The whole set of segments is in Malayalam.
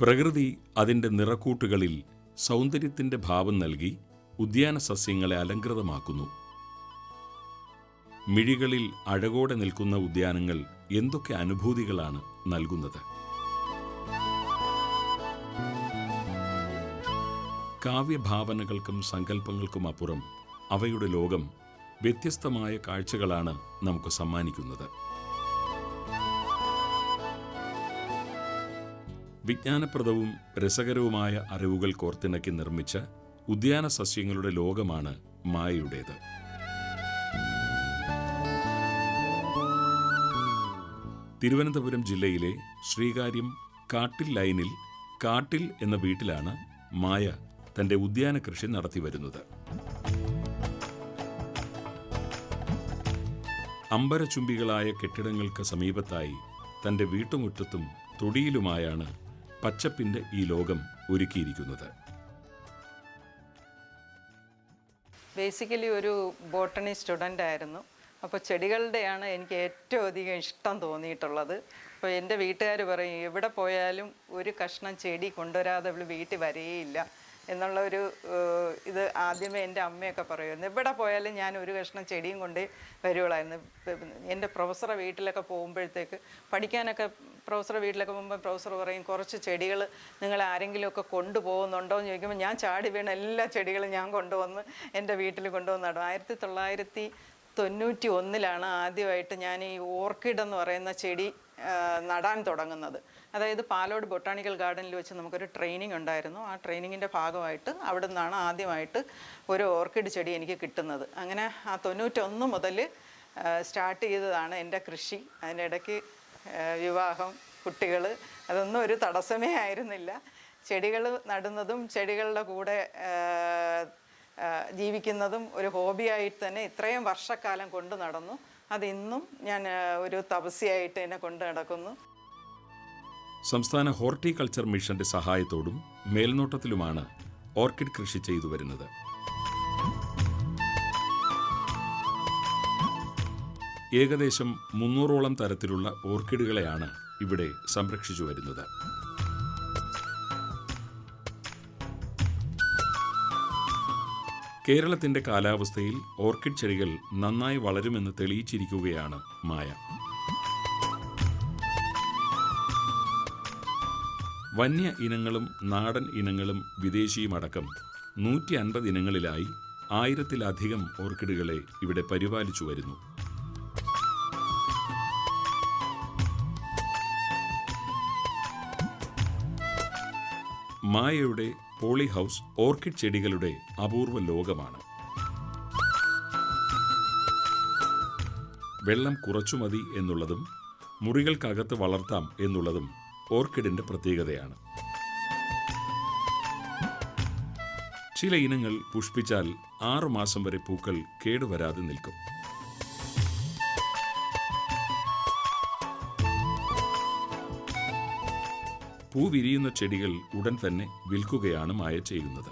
പ്രകൃതി അതിന്റെ നിറക്കൂട്ടുകളിൽ സൗന്ദര്യത്തിന്റെ ഭാവം നൽകി ഉദ്യാന സസ്യങ്ങളെ അലങ്കൃതമാക്കുന്നു മിഴികളിൽ അഴകോടെ നിൽക്കുന്ന ഉദ്യാനങ്ങൾ എന്തൊക്കെ അനുഭൂതികളാണ് നൽകുന്നത്? കാവ്യഭാവനകൾക്കും സങ്കല്പങ്ങൾക്കും അപ്പുറം അവയുടെ ലോകം വ്യത്യസ്തമായ കാഴ്ചകളാണ് നമുക്ക് സമ്മാനിക്കുന്നത്. വിജ്ഞാനപ്രദവും രസകരവുമായ അറിവുകൾ കോർത്തിണക്കി നിർമ്മിച്ച ഉദ്യാന സസ്യങ്ങളുടെ ലോകമാണ് മായയുടേത്. തിരുവനന്തപുരം ജില്ലയിലെ ശ്രീകാര്യം കാട്ടിൽ ലൈനിൽ കാട്ടിൽ എന്ന വീട്ടിലാണ് മായ തന്റെ ഉദ്യാന കൃഷി നടത്തി വരുന്നത്. അമ്പരചുംബികളായ കെട്ടിടങ്ങൾക്ക് സമീപത്തായി തന്റെ വീട്ടുമുറ്റത്തും തൊടിയിലുമായാണ് പച്ചപ്പിന്റെ ഈ ലോകം ഒരുക്കിയിരിക്കുന്നത്. ബേസിക്കലി ഒരു ബോട്ടണി സ്റ്റുഡന്റ് ആയിരുന്നു. അപ്പോൾ ചെടികളുടെയാണ് എനിക്ക് ഏറ്റവും അധികം ഇഷ്ടം തോന്നിയിട്ടുള്ളത്. അപ്പോൾ എന്റെ വീട്ടുകാർ പറയും എവിടെ പോയാലും ഒരു കഷ്ണം ചെടി കൊണ്ടുവരാതെ അവൾ വീട്ടിൽ വരേയില്ല. എന്നുള്ള ഒരു ഇത് ആദ്യമേ എന്റെ അമ്മയൊക്കെ പറയുമായിരുന്നു. എവിടെ പോയാലും ഞാൻ ഒരു കഷ്ണം ചെടിയും കൊണ്ട് വരുവളായിരുന്നു. എന്റെ പ്രൊഫസറെ വീട്ടിലൊക്കെ പോകുമ്പോഴത്തേക്ക് പഠിക്കാനൊക്കെ പ്രൊഫസറെ വീട്ടിലൊക്കെ പോകുമ്പോൾ പ്രൊഫസർ പറയും കുറച്ച് ചെടികൾ നിങ്ങൾ ആരെങ്കിലുമൊക്കെ കൊണ്ടുപോകുന്നുണ്ടോ എന്ന് ചോദിക്കുമ്പോൾ ഞാൻ ചാടി വീണ എല്ലാ ചെടികളും ഞാൻ കൊണ്ടുവന്ന് എന്റെ വീട്ടിൽ കൊണ്ടുവന്ന് നടും. ആയിരത്തി തൊള്ളായിരത്തി തൊണ്ണൂറ്റി ഒന്നിലാണ് ആദ്യമായിട്ട് ഞാൻ ഈ ഓർക്കിഡ് എന്ന് പറയുന്ന ചെടി നടാൻ തുടങ്ങുന്നത്. അതായത് പാലോട് ബൊട്ടാണിക്കൽ ഗാർഡനിൽ വെച്ച് നമുക്കൊരു ട്രെയിനിങ് ഉണ്ടായിരുന്നു. ആ ട്രെയിനിങ്ങിന്റെ ഭാഗമായിട്ട് അവിടെ നിന്നാണ് ആദ്യമായിട്ട് ഒരു ഓർക്കിഡ് ചെടി എനിക്ക് കിട്ടുന്നത്. അങ്ങനെ ആ തൊണ്ണൂറ്റൊന്ന് മുതൽ സ്റ്റാർട്ട് ചെയ്തതാണ് എന്റെ കൃഷി. അതിനിടയ്ക്ക് ഇടയ്ക്ക് വിവാഹം കുട്ടികൾ അതൊന്നും ഒരു തടസ്സമേ ആയിരുന്നില്ല. ചെടികൾ നടുന്നതും ചെടികളുടെ കൂടെ ജീവിക്കുന്നതും ഒരു ഹോബിയായിട്ട് തന്നെ ഇത്രയും വർഷക്കാലം കൊണ്ട് നടന്നു. അതിന്നും ഞാൻ ഒരു തപസ്യായിട്ട് എന്നെ കൊണ്ട് നടക്കുന്നു. സംസ്ഥാന ഹോർട്ടിക്കൾച്ചർ മിഷന്റെ സഹായത്തോടും മേൽനോട്ടത്തിലുമാണ് ഓർക്കിഡ് കൃഷി ചെയ്തു വരുന്നത്. ഏകദേശം മുന്നൂറോളം തരത്തിലുള്ള ഓർക്കിഡുകളെയാണ് ഇവിടെ സംരക്ഷിച്ചു വരുന്നത്. കേരളത്തിന്റെ കാലാവസ്ഥയിൽ ഓർക്കിഡ് ചെടികൾ നന്നായി വളരുമെന്ന് തെളിയിച്ചിരിക്കുകയാണ് മായ. വന്യ ഇനങ്ങളും നാടൻ ഇനങ്ങളും വിദേശിയുമടക്കം നൂറ്റി അൻപത് ഇനങ്ങളിലായി ആയിരത്തിലധികം ഓർക്കിഡുകളെ ഇവിടെ പരിപാലിച്ചു വരുന്നു. മായയുടെ പോളി ഹൗസ് ഓർക്കിഡ് ചെടികളുടെ അപൂർവ ലോകമാണ്. വെള്ളം കുറച്ചു മതി എന്നുള്ളതും മുറികൾക്കകത്ത് വളർത്താം എന്നുള്ളതും ഓർക്കിഡിന്റെ പ്രത്യേകതയാണ്. ചില ഇനങ്ങൾ പുഷ്പിച്ചാൽ ആറുമാസം വരെ പൂക്കൾ കേടുവരാതെ നിൽക്കും. പൂ വിരിയുന്ന ചെടികൾ ഉടൻ തന്നെ വിൽക്കുകയാണ് മായ ചെയ്യുന്നത്.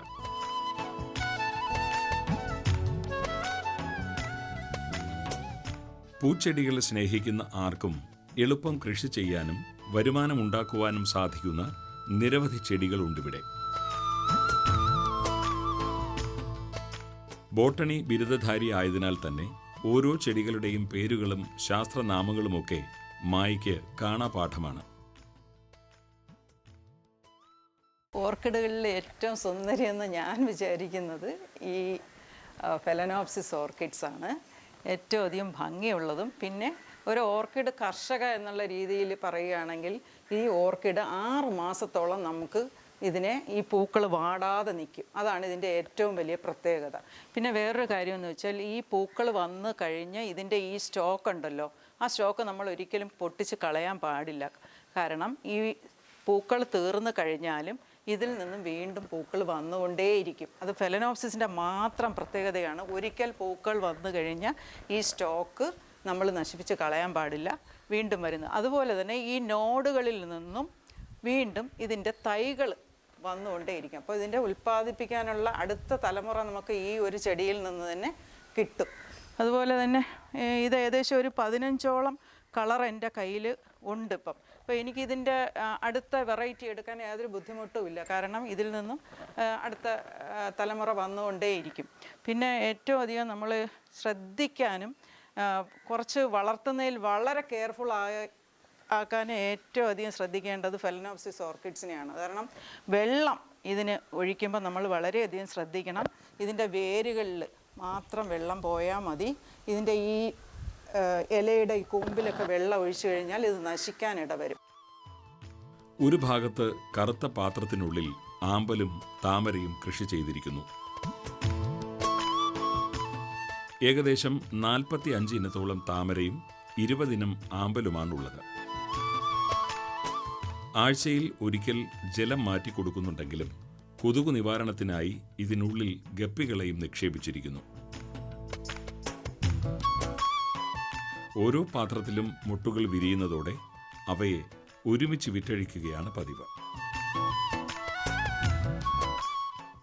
പൂച്ചെടികളെ സ്നേഹിക്കുന്ന ആർക്കും എളുപ്പം കൃഷി ചെയ്യാനും വരുമാനമുണ്ടാക്കുവാനും സാധിക്കുന്ന നിരവധി ചെടികളുണ്ടിവിടെ ബോട്ടണി ബിരുദധാരി ആയതിനാൽ തന്നെ ഓരോ ചെടികളുടെയും പേരുകളും ശാസ്ത്രനാമങ്ങളുമൊക്കെ മായ്ക്ക് കാണാപാഠമാണ്. ഓർക്കിഡുകളിൽ ഏറ്റവും സുന്ദരിയെന്ന് ഞാൻ വിചാരിക്കുന്നത് ഈ ഫെലനോപ്സിസ് ഓർക്കിഡ്സ് ആണ് ഏറ്റവും അധികം ഭംഗിയുള്ളതും. പിന്നെ ഒരു ഓർക്കിഡ് കർഷക എന്നുള്ള രീതിയിൽ പറയുകയാണെങ്കിൽ ഈ ഓർക്കിഡ് ആറ് മാസത്തോളം നമുക്ക് ഇതിനെ ഈ പൂക്കൾ വാടാതെ നിൽക്കും. അതാണ് ഇതിന്റെ ഏറ്റവും വലിയ പ്രത്യേകത. പിന്നെ വേറൊരു കാര്യം എന്ന് വെച്ചാൽ ഈ പൂക്കൾ വന്ന് കഴിഞ്ഞ് ഇതിന്റെ ഈ സ്റ്റോക്ക് ഉണ്ടല്ലോ ആ സ്റ്റോക്ക് നമ്മൾ ഒരിക്കലും പൊട്ടിച്ച് കളയാൻ പാടില്ല. കാരണം ഈ പൂക്കൾ തീർന്നു കഴിഞ്ഞാലും ഇതിൽ നിന്നും വീണ്ടും പൂക്കൾ വന്നുകൊണ്ടേയിരിക്കും. അത് ഫെലനോപ്സിസിന്റെ മാത്രം പ്രത്യേകതയാണ്. ഒരിക്കൽ പൂക്കൾ വന്നു കഴിഞ്ഞാൽ ഈ സ്റ്റോക്ക് നമ്മൾ നശിപ്പിച്ച് കളയാൻ പാടില്ല. വീണ്ടും വരുന്നു. അതുപോലെ തന്നെ ഈ നോഡുകളിൽ നിന്നും വീണ്ടും ഇതിന്റെ തൈകൾ വന്നുകൊണ്ടേയിരിക്കും. അപ്പോൾ ഇതിന്റെ ഉൽപ്പാദിപ്പിക്കാനുള്ള അടുത്ത തലമുറ നമുക്ക് ഈ ഒരു ചെടിയിൽ നിന്ന് തന്നെ കിട്ടും. അതുപോലെ തന്നെ ഇത് ഏകദേശം ഒരു പതിനഞ്ചോളം കളർ എന്റെ കയ്യിൽ ഉണ്ട് ഇപ്പം. അപ്പോൾ എനിക്കിതിന്റെ അടുത്ത വെറൈറ്റി എടുക്കാൻ യാതൊരു ബുദ്ധിമുട്ടുമില്ല കാരണം ഇതിൽ നിന്നും അടുത്ത തലമുറ വന്നുകൊണ്ടേയിരിക്കും. പിന്നെ ഏറ്റവും അധികം നമ്മൾ ശ്രദ്ധിക്കാനും കുറച്ച് വളർത്തുന്നതിൽ വളരെ കെയർഫുൾ ആയ ആക്കാൻ ഏറ്റവും അധികം ശ്രദ്ധിക്കേണ്ടത് ഫെലനോപ്സിസ് ഓർക്കിഡ്സിനെയാണ്. കാരണം വെള്ളം ഇതിന് ഒഴിക്കുമ്പോൾ നമ്മൾ വളരെയധികം ശ്രദ്ധിക്കണം. ഇതിന്റെ വേരുകളിൽ മാത്രം വെള്ളം പോയാൽ മതി. ഇതിന്റെ ഈ ഇലയുടെ ഈ കൂമ്പിലൊക്കെ വെള്ളം ഒഴിച്ചു കഴിഞ്ഞാൽ ഇത് നശിക്കാനിട വരും. ഒരു ഭാഗത്ത് കറുത്ത പാത്രത്തിനുള്ളിൽ ആമ്പലും താമരയും കൃഷി ചെയ്തിരിക്കുന്നു. ഏകദേശം നാൽപ്പത്തി അഞ്ച് ഇനത്തോളം താമരയും ഇരുപതിനം ആമ്പലുമാണുള്ളത്. ആഴ്ചയിൽ ഒരിക്കൽ ജലം മാറ്റി കൊടുക്കുന്നുണ്ടെങ്കിലും കൊതുകു നിവാരണത്തിനായി ഇതിനുള്ളിൽ ഗപ്പികളെയും നിക്ഷേപിച്ചിരിക്കുന്നു. ഓരോ പാത്രത്തിലും മുട്ടുകൾ വിരിയുന്നതോടെ അവയെ ഒരുമിച്ച് വിറ്റഴിക്കുകയാണ് പതിവ്.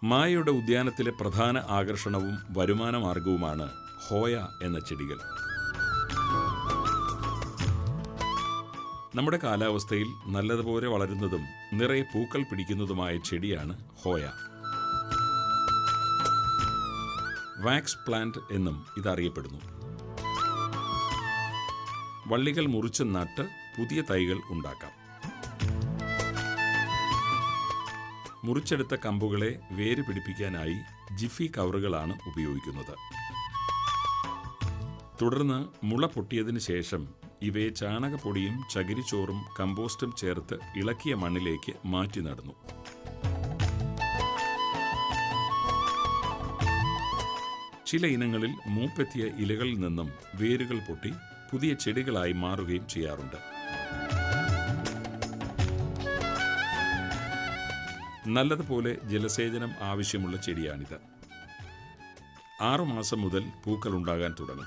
മായയുടെ ഉദ്യാനത്തിലെ പ്രധാന ആകർഷണവും വരുമാന മാർഗവുമാണ് ഹോയ എന്ന ചെടികൾ. നമ്മുടെ കാലാവസ്ഥയിൽ നല്ലതുപോലെ വളരുന്നതും നിറയെ പൂക്കൾ പിടിക്കുന്നതുമായ ചെടിയാണ് ഹോയ. വാക്സ് പ്ലാന്റ് എന്നും ഇതറിയപ്പെടുന്നു. വള്ളികൾ മുറിച്ച് നട്ട് പുതിയ തൈകൾ ഉണ്ടാക്കാം. മുറിച്ചെടുത്ത കമ്പുകളെ വേര് പിടിപ്പിക്കാനായി ജിഫി കവറുകളാണ് ഉപയോഗിക്കുന്നത്. തുടർന്ന് മുള പൊട്ടിയതിനു ശേഷം ഇവയെ ചാണകപ്പൊടിയും ചകിരിച്ചോറും കമ്പോസ്റ്റും ചേർത്ത് ഇളക്കിയ മണ്ണിലേക്ക് മാറ്റി നടന്നു. ചില ഇനങ്ങളിൽ മൂപ്പെത്തിയ ഇലകളിൽ നിന്നും വേരുകൾ പൊട്ടി പുതിയ ചെടികളായി മാറുകയും ചെയ്യാറുണ്ട്. നല്ലതുപോലെ ജലസേചനം ആവശ്യമുള്ള ചെടിയാണിത്. ആറുമാസം മുതൽ പൂക്കൾ ഉണ്ടാകാൻ തുടങ്ങും.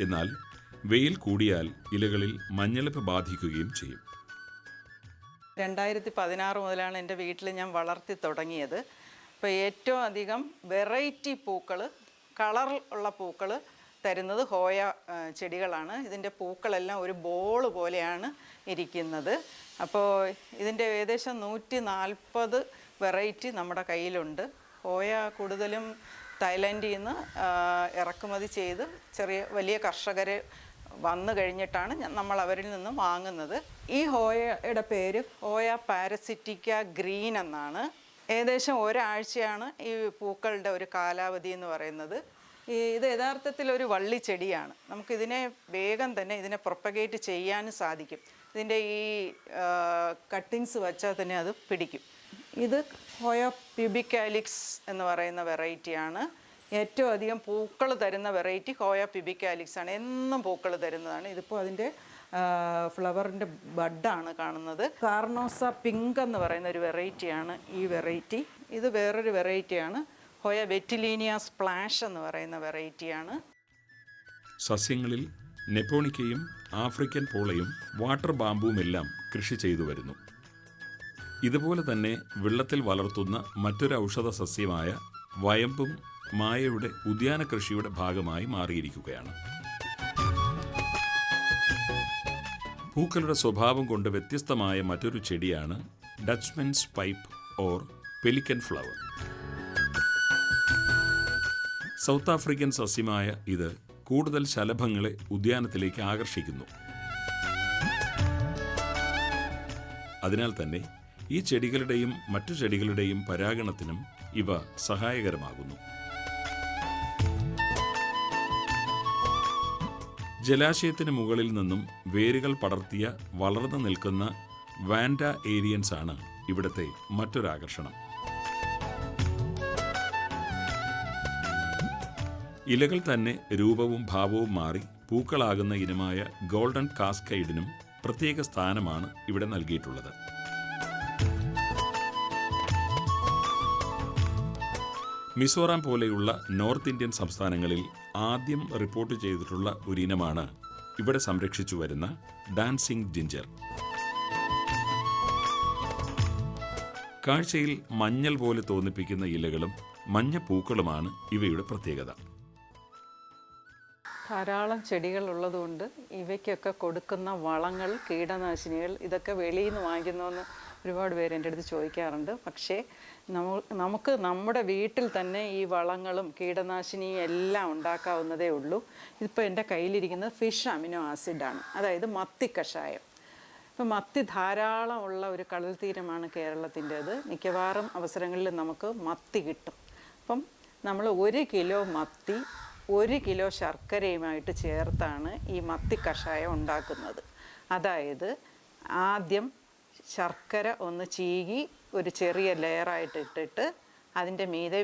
എന്നാൽ വെയിൽ കൂടിയാൽ ഇലകളിൽ മഞ്ഞളിപ്പ് ബാധിക്കുകയും ചെയ്യും. രണ്ടായിരത്തി പതിനാറ് മുതലാണ് എന്റെ വീട്ടിൽ ഞാൻ വളർത്തി തുടങ്ങിയത്. അപ്പോൾ ഏറ്റവും അധികം വെറൈറ്റി പൂക്കൾ കളർ ഉള്ള പൂക്കൾ തരുന്നത് ഹോയ ചെടികളാണ്. ഇതിന്റെ പൂക്കളെല്ലാം ഒരു ബോൾ പോലെയാണ് ഇരിക്കുന്നത്. അപ്പോൾ ഇതിന്റെ ഏകദേശം നൂറ്റി നാൽപ്പത് വെറൈറ്റി നമ്മുടെ കയ്യിലുണ്ട്. ഹോയ കൂടുതലും തായ്ലൻഡിൽ നിന്ന് ഇറക്കുമതി ചെയ്ത് ചെറിയ വലിയ കർഷകർ വന്നു കഴിഞ്ഞിട്ടാണ് നമ്മൾ അവരിൽ നിന്ന് വാങ്ങുന്നത്. ഈ ഹോയയുടെ പേര് ഹോയ പാരസിറ്റിക്ക ഗ്രീൻ എന്നാണ്. ഏകദേശം ഒരാഴ്ചയാണ് ഈ പൂക്കളുടെ ഒരു കാലാവധി എന്ന് പറയുന്നത്. ഇത് യഥാർത്ഥത്തിൽ ഒരു വള്ളി ചെടിയാണ്. നമുക്കിതിനെ വേഗം തന്നെ ഇതിനെ പ്രൊപ്പഗേറ്റ് ചെയ്യാനും സാധിക്കും. ഇതിന്റെ ഈ കട്ടിങ്സ് വച്ചാൽ തന്നെ അത് പിടിക്കും. ഇത് ഹോയോ പ്യൂബിക്കാലിക്സ് എന്ന് പറയുന്ന വെറൈറ്റിയാണ് ഏറ്റവും അധികം പൂക്കൾ തരുന്ന വെറൈറ്റി ഹോയോ പ്യൂബിക്കാലിക്സ് ആണ്. എന്നും പൂക്കൾ തരുന്നതാണ്. ഇതിപ്പോൾ അതിന്റെ ഫ്ലവറിന്റെ ബഡാണ് കാണുന്നത്. കാർണോസ പിങ്ക് എന്ന് പറയുന്ന ഒരു വെറൈറ്റിയാണ് ഈ വെറൈറ്റി ഇത് വേറൊരു വെറൈറ്റിയാണ് ഹോയ വെറ്റിലീനിയ സ്പ്ലാഷ് എന്ന് പറയുന്ന വെറൈറ്റിയാണ്. സസ്യങ്ങളിൽ നെപ്പോണിക്കയും ആഫ്രിക്കൻ പോളയും വാട്ടർ ബാമ്പുമെല്ലാം കൃഷി ചെയ്തു വരുന്നു. ഇതുപോലെ തന്നെ വെള്ളത്തിൽ വളർത്തുന്ന മറ്റൊരു ഔഷധ സസ്യമായ വയമ്പും മായയുടെ ഉദ്യാന കൃഷിയുടെ ഭാഗമായി മാറിയിരിക്കുകയാണ്. പൂക്കളുടെ സ്വഭാവം കൊണ്ട് വ്യത്യസ്തമായ മറ്റൊരു ചെടിയാണ് Dutchman's pipe or pelican flower. South African സസ്യമായ ഇത് കൂടുതൽ ശലഭങ്ങളെ ഉദ്യാനത്തിലേക്ക് ആകർഷിക്കുന്നു. അതിനാൽ തന്നെ ഈ ചെടികളുടെയും മറ്റു ചെടികളുടെയും പരാഗണത്തിനും ഇവ സഹായകരമാകുന്നു. ജലാശയത്തിന് മുകളിൽ നിന്നും വേരുകൾ പടർത്തിയ വളർന്നു നിൽക്കുന്ന വാൻഡ ഏരിയൻസ് ആണ് ഇവിടുത്തെ മറ്റൊരാകർഷണം. ഇലകൾ തന്നെ രൂപവും ഭാവവും മാറി പൂക്കളാകുന്ന ഇനമായ ഗോൾഡൻ കാസ്കൈഡിനും പ്രത്യേക സ്ഥാനമാണ് ഇവിടെ നൽകിയിട്ടുള്ളത്. മിസോറാം പോലെയുള്ള നോർത്ത് ഇന്ത്യൻ സംസ്ഥാനങ്ങളിൽ ആദ്യം റിപ്പോർട്ട് ചെയ്തിട്ടുള്ള ഒരു ഇനമാണ് ഇവിടെ സംരക്ഷിച്ചു വരുന്ന ഡാൻസിംഗ് ജിഞ്ചർ. കാഴ്ചയിൽ മഞ്ഞൾ പോലെ തോന്നിപ്പിക്കുന്ന ഇലകളും മഞ്ഞ പൂക്കളുമാണ് ഇവയുടെ പ്രത്യേകത. ധാരാളം ചെടികൾ ഉള്ളതുകൊണ്ട് ഇവയ്ക്കൊക്കെ കൊടുക്കുന്ന വളങ്ങൾ കീടനാശിനികൾ ഇതൊക്കെ വെളിയിൽ നിന്ന് വാങ്ങിക്കുന്നതെന്ന് ഒരുപാട് പേര് എന്റെ അടുത്ത് ചോദിക്കാറുണ്ട്. പക്ഷേ നമുക്ക് നമ്മുടെ വീട്ടിൽ തന്നെ ഈ വളങ്ങളും കീടനാശിനിയും എല്ലാം ഉണ്ടാക്കാവുന്നതേ ഉള്ളൂ. ഇതിപ്പോൾ എന്റെ കയ്യിലിരിക്കുന്നത് ഫിഷ് അമിനോ ആസിഡാണ് അതായത് മത്തി കഷായം. ഇപ്പം മത്തി ധാരാളം ഉള്ള ഒരു കടൽ തീരമാണ് കേരളത്തിന്റേത്. മിക്കവാറും അവസരങ്ങളിൽ നമുക്ക് മത്തി കിട്ടും. അപ്പം നമ്മൾ ഒരു കിലോ മത്തി ഒരു കിലോ ശർക്കരയുമായിട്ട് ചേർത്താണ് ഈ മത്തി കഷായം ഉണ്ടാക്കുന്നത്. അതായത് ആദ്യം ശർക്കര ഒന്ന് ചീകി ഒരു ചെറിയ ലെയറായിട്ട് ഇട്ടിട്ട് അതിന്റെ മീതെ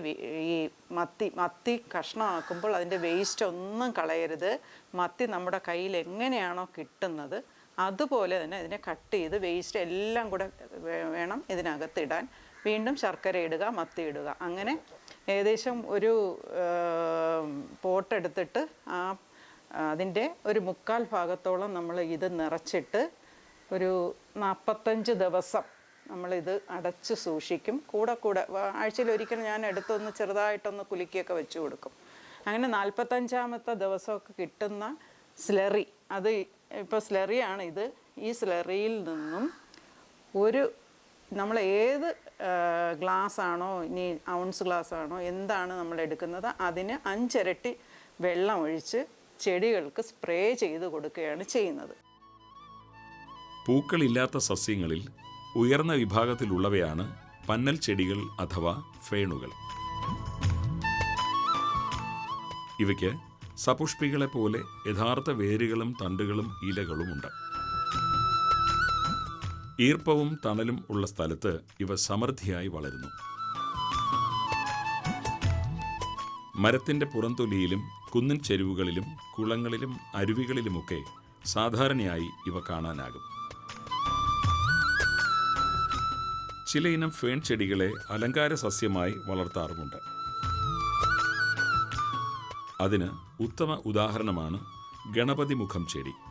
ഈ മത്തി മത്തി കഷ്ണമാക്കുമ്പോൾ അതിന്റെ വേസ്റ്റ് ഒന്നും കളയരുത്. മത്തി നമ്മുടെ കയ്യിൽ എങ്ങനെയാണോ കിട്ടുന്നത് അതുപോലെ തന്നെ ഇതിനെ കട്ട് ചെയ്ത് വേസ്റ്റ് എല്ലാം കൂടെ വേണം ഇതിനകത്തിടാൻ വീണ്ടും ശർക്കര ഇടുക മത്തി ഇടുക. അങ്ങനെ ഏകദേശം ഒരു പോട്ട് എടുത്തിട്ട് ആ അതിന്റെ ഒരു മുക്കാൽ ഭാഗത്തോളം നമ്മൾ ഇത് നിറച്ചിട്ട് ഒരു നാൽപ്പത്തഞ്ച് ദിവസം നമ്മളിത് അടച്ച് സൂക്ഷിക്കും. കൂടെ കൂടെ ആഴ്ചയിൽ ഒരിക്കൽ ഞാൻ എടുത്തൊന്ന് ചെറുതായിട്ടൊന്ന് കുലുക്കിയൊക്കെ വെച്ച് കൊടുക്കും. അങ്ങനെ നാൽപ്പത്തഞ്ചാമത്തെ ദിവസമൊക്കെ കിട്ടുന്ന സ്ലറി അത് ഇപ്പോൾ സ്ലറിയാണ് ഇത്. ഈ സ്ലറിയിൽ നിന്നും ഒരു നമ്മൾ ഏത് ഗ്ലാസ് ആണോ ഇനി ഔൺസ് ഗ്ലാസ് ആണോ എന്താണ് നമ്മൾ എടുക്കുന്നത്? അതിന് അഞ്ചിരട്ടി വെള്ളം ഒഴിച്ച് ചെടികൾക്ക് സ്പ്രേ ചെയ്ത് കൊടുക്കുകയാണ് ചെയ്യുന്നത്. പൂക്കളില്ലാത്ത സസ്യങ്ങളിൽ ഉയർന്ന വിഭാഗത്തിലുള്ളവയാണ് പന്നൽ ചെടികൾ അഥവാ ഫേണുകൾ. ഇവയ്ക്ക് സപുഷ്പികളെ പോലെ യഥാർത്ഥ വേരുകളും തണ്ടുകളും ഇലകളുമുണ്ട്. ഈർപ്പവും തണലും ഉള്ള സ്ഥലത്ത് ഇവ സമൃദ്ധിയായി വളരുന്നു. മരത്തിന്റെ പുറംതൊലിയിലും കുന്നിൻ ചെരുവുകളിലും കുളങ്ങളിലും അരുവികളിലുമൊക്കെ സാധാരണയായി ഇവ കാണാനാകും. ചിലയിനം ഫേൺ ചെടികളെ അലങ്കാര സസ്യമായി വളർത്താറുമുണ്ട്. അതിന് ഉത്തമ ഉദാഹരണമാണ് ഗണപതിമുഖം ചെടി.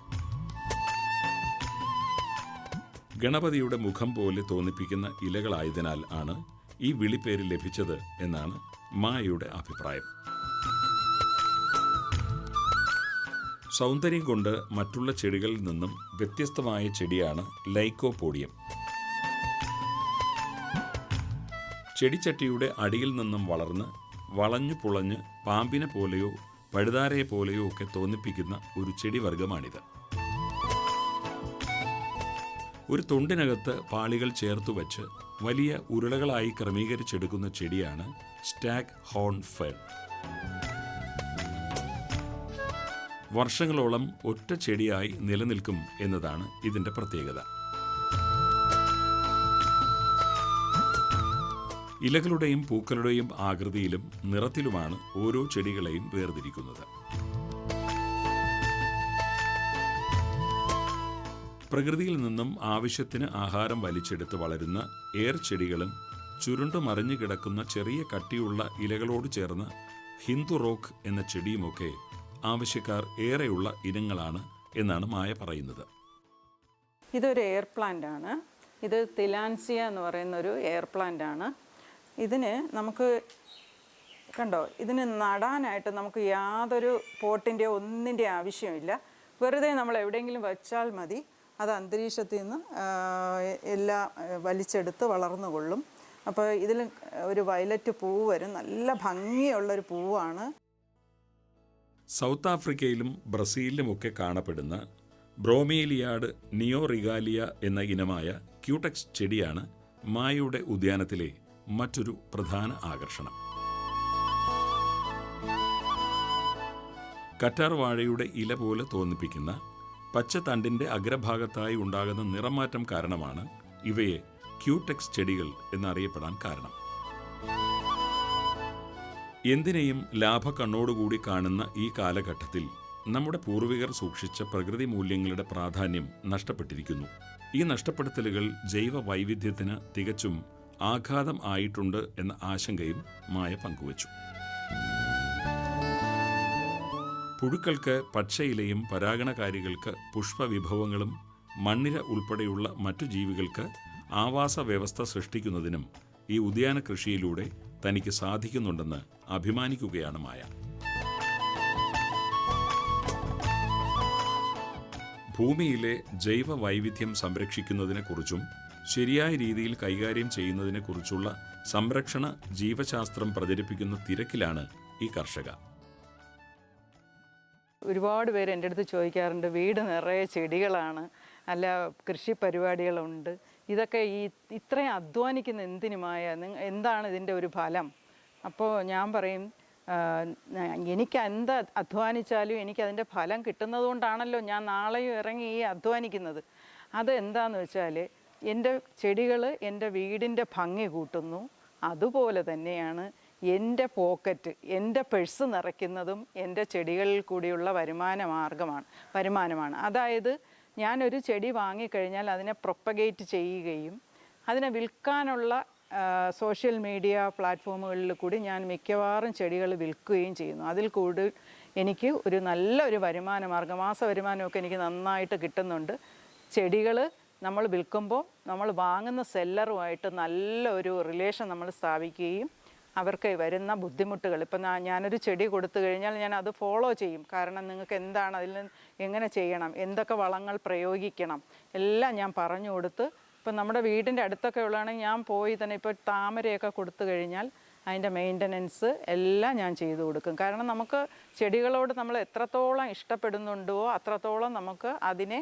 ഗണപതിയുടെ മുഖം പോലെ തോന്നിപ്പിക്കുന്ന ഇലകളായതിനാൽ ആണ് ഈ വിളിപ്പേര് ലഭിച്ചത് എന്നാണ് മായയുടെ അഭിപ്രായം. സൗന്ദര്യം കൊണ്ട് മറ്റുള്ള ചെടികളിൽ നിന്നും വ്യത്യസ്തമായ ചെടിയാണ് ലൈക്കോപോഡിയം. ചെടിച്ചട്ടിയുടെ അടിയിൽ നിന്നും വളർന്ന് വളഞ്ഞു പുളഞ്ഞ് പാമ്പിനെ പോലെയോ പഴുതാരയെ പോലെയോ ഒക്കെ തോന്നിപ്പിക്കുന്ന ഒരു ചെടിവർഗമാണിത് ഒരു തൊണ്ടിനകത്ത് പാളികൾ ചേർത്തു വച്ച് വലിയ ഉരുളകളായി ക്രമീകരിച്ചെടുക്കുന്ന ചെടിയാണ് സ്റ്റാക്ക് ഹോൺ ഫെൽ. വർഷങ്ങളോളം ഒറ്റ ചെടിയായി നിലനിൽക്കും എന്നതാണ് ഇതിന്റെ പ്രത്യേകത. ഇലകളുടെയും പൂക്കളുടെയും ആകൃതിയിലും നിറത്തിലുമാണ് ഓരോ ചെടികളെയും വേർതിരിക്കുന്നത്. പ്രകൃതിയിൽ നിന്നും ആവശ്യത്തിന് ആഹാരം വലിച്ചെടുത്ത് വളരുന്ന ഏർ ചെടികളും ചുരുണ്ടു മറിഞ്ഞു കിടക്കുന്ന ചെറിയ കട്ടിയുള്ള ഇലകളോട് ചേർന്ന് ഹിന്ദു റോക്ക് എന്ന ചെടിയുമൊക്കെ ആവശ്യക്കാർ ഏറെയുള്ള ഇനങ്ങളാണ് എന്നാണ് മായ പറയുന്നത്. ഇതൊരു എയർ പ്ലാന്റ് ആണ്. ഇത് തിലാൻസിയ എന്ന് പറയുന്ന ഒരു എയർ പ്ലാന്റ് ആണ്. ഇതിന് നമുക്ക് കണ്ടോ? ഇതിന് നടാനായിട്ട് നമുക്ക് യാതൊരു പോട്ടിന്റെ ഒന്നിന്റെ ആവശ്യമില്ല. വെറുതെ നമ്മൾ എവിടെയെങ്കിലും വെച്ചാൽ മതി. അത് അന്തരീക്ഷത്തിൽ നിന്ന് എല്ലാം വലിച്ചെടുത്ത് വളർന്നു കൊള്ളും അപ്പോൾ ഇതിൽ ഒരു വയലറ്റ് പൂവ് വരും. നല്ല ഭംഗിയുള്ളൊരു പൂവാണ്. സൗത്ത് ആഫ്രിക്കയിലും ബ്രസീലിലുമൊക്കെ കാണപ്പെടുന്ന ബ്രോമേലിയാഡ് നിയോ റിഗാലിയ എന്ന ഇനമായ ക്യൂട്ടക്സ് ചെടിയാണ് മായയുടെ ഉദ്യാനത്തിലെ മറ്റൊരു പ്രധാന ആകർഷണം. കറ്റാർ വാഴയുടെ ഇല പോലെ തോന്നിപ്പിക്കുന്ന പച്ചത്തണ്ടിന്റെ അഗ്രഭാഗത്തായി ഉണ്ടാകുന്ന നിറമാറ്റം കാരണമാണ് ഇവയെ ക്യൂടെക്സ് ചെടികൾ എന്നറിയപ്പെടാൻ കാരണം. എന്തിനേയും ലാഭക്കണ്ണോടുകൂടി കാണുന്ന ഈ കാലഘട്ടത്തിൽ നമ്മുടെ പൂർവികർ സൂക്ഷിച്ച പ്രകൃതി മൂല്യങ്ങളുടെ പ്രാധാന്യം നഷ്ടപ്പെട്ടിരിക്കുന്നു. ഈ നഷ്ടപ്പെടുത്തലുകൾ ജൈവ വൈവിധ്യത്തിന് തികച്ചും ആഘാതം ആയിട്ടുണ്ട് എന്ന ആശങ്കയും മായ പങ്കുവച്ചു. പുഴുക്കൾക്ക് പച്ചയിലയും പരാഗണകാരികൾക്ക് പുഷ്പവിഭവങ്ങളും മണ്ണിര ഉൾപ്പെടെയുള്ള മറ്റു ജീവികൾക്ക് ആവാസ വ്യവസ്ഥ സൃഷ്ടിക്കുന്നതിനും ഈ ഉദ്യാന കൃഷിയിലൂടെ തനിക്ക് സാധിക്കുന്നുണ്ടെന്ന് അഭിമാനിക്കുകയാണ് മായ. ഭൂമിയിലെ ജൈവ വൈവിധ്യം സംരക്ഷിക്കുന്നതിനെക്കുറിച്ചും ശരിയായ രീതിയിൽ കൈകാര്യം ചെയ്യുന്നതിനെക്കുറിച്ചുള്ള സംരക്ഷണ ജീവശാസ്ത്രം പ്രചരിപ്പിക്കുന്ന തിരക്കിലാണ് ഈ കർഷക. ഒരുപാട് പേര് എന്റെ അടുത്ത് ചോദിക്കാറുണ്ട് വീട് നിറയെ ചെടികളാണ് അല്ല കൃഷി പരിപാടികളുണ്ട്. ഇതൊക്കെ ഈ ഇത്രയും അധ്വാനിക്കുന്ന എന്തിനുമായ എന്താണ് ഇതിന്റെ ഒരു ഫലം? അപ്പോൾ ഞാൻ പറയും എനിക്ക് എന്ത് അധ്വാനിച്ചാലും എനിക്ക് അതിന്റെ ഫലം കിട്ടുന്നത് കൊണ്ടാണല്ലോ ഞാൻ നാളെയും ഇറങ്ങി ഈ അധ്വാനിക്കുന്നത്. അത് വെച്ചാൽ എന്റെ ചെടികൾ എന്റെ വീടിന്റെ ഭംഗി കൂട്ടുന്നു. അതുപോലെ തന്നെയാണ് എന്റെ പോക്കറ്റ് എന്റെ പേഴ്സ് നിറയ്ക്കുന്നതും എന്റെ ചെടികളിൽ കൂടിയുള്ള വരുമാന മാർഗമാണ് വരുമാനമാണ്. അതായത് ഞാനൊരു ചെടി വാങ്ങിക്കഴിഞ്ഞാൽ അതിനെ പ്രൊപ്പഗേറ്റ് ചെയ്യുകയും അതിനെ വിൽക്കാനുള്ള സോഷ്യൽ മീഡിയ പ്ലാറ്റ്ഫോമുകളിൽ കൂടി ഞാൻ മിക്കവാറും ചെടികൾ വിൽക്കുകയും ചെയ്യുന്നു. അതിൽ കൂടുതൽ എനിക്ക് ഒരു നല്ലൊരു വരുമാന മാർഗം മാസ വരുമാനമൊക്കെ എനിക്ക് നന്നായിട്ട് കിട്ടുന്നുണ്ട്. ചെടികൾ നമ്മൾ വിൽക്കുമ്പോൾ നമ്മൾ വാങ്ങുന്ന സെല്ലറുമായിട്ട് നല്ലൊരു റിലേഷൻ നമ്മൾ സ്ഥാപിക്കുകയും അവർക്ക് വരുന്ന ബുദ്ധിമുട്ടുകൾ. ഇപ്പം ഞാനൊരു ചെടി കൊടുത്തു കഴിഞ്ഞാൽ ഞാൻ അത് ഫോളോ ചെയ്യും. കാരണം നിങ്ങൾക്ക് എന്താണ് അതിൽ എങ്ങനെ ചെയ്യണം? എന്തൊക്കെ വളങ്ങൾ പ്രയോഗിക്കണം? എല്ലാം ഞാൻ പറഞ്ഞു കൊടുത്ത് ഇപ്പം നമ്മുടെ വീടിന്റെ അടുത്തൊക്കെ ഉള്ളതാണെങ്കിൽ ഞാൻ പോയി തന്നെ ഇപ്പോൾ താമരയൊക്കെ കൊടുത്തു കഴിഞ്ഞാൽ അതിന്റെ മെയിന്റനൻസ് എല്ലാം ഞാൻ ചെയ്തു കൊടുക്കും. കാരണം നമുക്ക് ചെടികളോട് നമ്മൾ എത്രത്തോളം ഇഷ്ടപ്പെടുന്നുണ്ടോ അത്രത്തോളം നമുക്ക് അതിനെ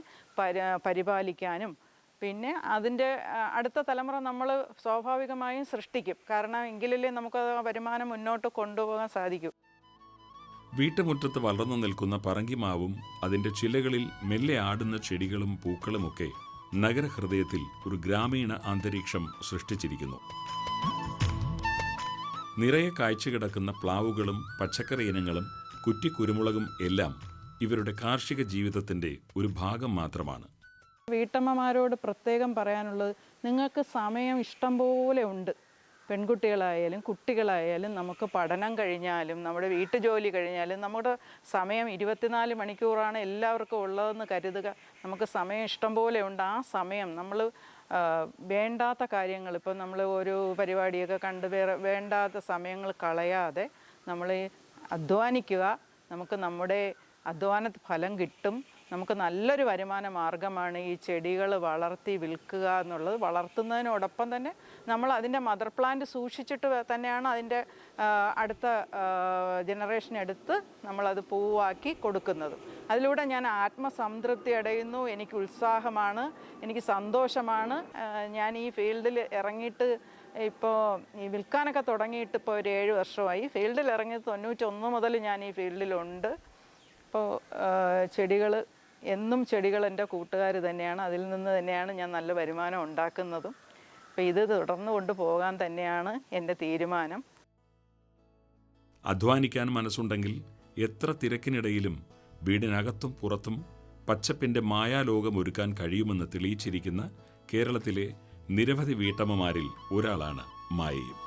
പരിപാലിക്കാനും പിന്നെ അതിന്റെ അടുത്ത തലമുറ നമ്മൾ സ്വാഭാവികമായും സൃഷ്ടിക്കും. കാരണം എങ്കിലല്ലേ നമുക്ക് വരുമാനം മുന്നോട്ട് കൊണ്ടുപോകാൻ സാധിക്കും. വീട്ടുമുറ്റത്ത് വളർന്നു നിൽക്കുന്ന പറങ്കിമാവും അതിന്റെ ചിലകളിൽ മെല്ലെ ആടുന്ന ചെടികളും പൂക്കളുമൊക്കെ നഗരഹൃദയത്തിൽ ഒരു ഗ്രാമീണ അന്തരീക്ഷം സൃഷ്ടിച്ചിരിക്കുന്നു. നിറയെ കാഴ്ചകിടക്കുന്ന പ്ലാവുകളും പച്ചക്കറി ഇനങ്ങളും കുറ്റിക്കുരുമുളകും എല്ലാം ഇവരുടെ കാർഷിക ജീവിതത്തിന്റെ ഒരു ഭാഗം മാത്രമാണ്. വീട്ടമ്മമാരോട് പ്രത്യേകം പറയാനുള്ളത് നിങ്ങൾക്ക് സമയം ഇഷ്ടം പോലെ ഉണ്ട്. പെൺകുട്ടികളായാലും കുട്ടികളായാലും നമുക്ക് പഠനം കഴിഞ്ഞാലും നമ്മുടെ വീട്ടുജോലി കഴിഞ്ഞാലും നമ്മുടെ സമയം ഇരുപത്തിനാല് മണിക്കൂറാണ് എല്ലാവർക്കും ഉള്ളതെന്ന് കരുതുക. നമുക്ക് സമയം ഇഷ്ടം പോലെ ഉണ്ട്. ആ സമയം നമ്മൾ വേണ്ടാത്ത കാര്യങ്ങൾ ഇപ്പം നമ്മൾ ഒരു പരിപാടിയൊക്കെ കണ്ട് വേറെ വേണ്ടാത്ത സമയങ്ങൾ കളയാതെ നമ്മൾ അധ്വാനിക്കുക. നമുക്ക് നമ്മുടെ അധ്വാന ഫലം കിട്ടും. നമുക്ക് നല്ലൊരു വരുമാന മാർഗമാണ് ഈ ചെടികൾ വളർത്തി വിൽക്കുക എന്നുള്ളത്. വളർത്തുന്നതിനോടൊപ്പം തന്നെ നമ്മൾ അതിന്റെ മദർ പ്ലാന്റ് സൂക്ഷിച്ചിട്ട് തന്നെയാണ് അതിന്റെ അടുത്ത ജനറേഷൻ എടുത്ത് നമ്മളത് പൂവാക്കി കൊടുക്കുന്നത്. അതിലൂടെ ഞാൻ ആത്മസംതൃപ്തി അടയുന്നു എനിക്ക് ഉത്സാഹമാണ് എനിക്ക് സന്തോഷമാണ്. ഞാൻ ഈ ഫീൽഡിൽ ഇറങ്ങിയിട്ട് ഇപ്പോൾ ഈ വിൽക്കാനൊക്കെ തുടങ്ങിയിട്ട് ഇപ്പോൾ ഒരു ഏഴ് വർഷമായി. ഫീൽഡിൽ ഇറങ്ങിയത് തൊണ്ണൂറ്റൊന്ന് മുതൽ ഞാൻ ഈ ഫീൽഡിലുണ്ട്. ഇപ്പോൾ ചെടികൾ എന്നും ചെടികൾ എന്റെ കൂട്ടുകാർ തന്നെയാണ്. അതിൽ നിന്ന് തന്നെയാണ് ഞാൻ നല്ല വരുമാനം ഉണ്ടാക്കുന്നതും. അപ്പോൾ ഇത് തുടർന്നു കൊണ്ടുപോകാൻ തന്നെയാണ് എന്റെ തീരുമാനം. അധ്വാനിക്കാൻ മനസ്സുണ്ടെങ്കിൽ എത്ര തിരക്കിനിടയിലും വീടിനകത്തും പുറത്തും പച്ചപ്പിന്റെ മായാലോകം ഒരുക്കാൻ കഴിയുമെന്ന് തെളിയിച്ചിരിക്കുന്ന കേരളത്തിലെ നിരവധി വീട്ടമ്മമാരിൽ ഒരാളാണ് മായയും.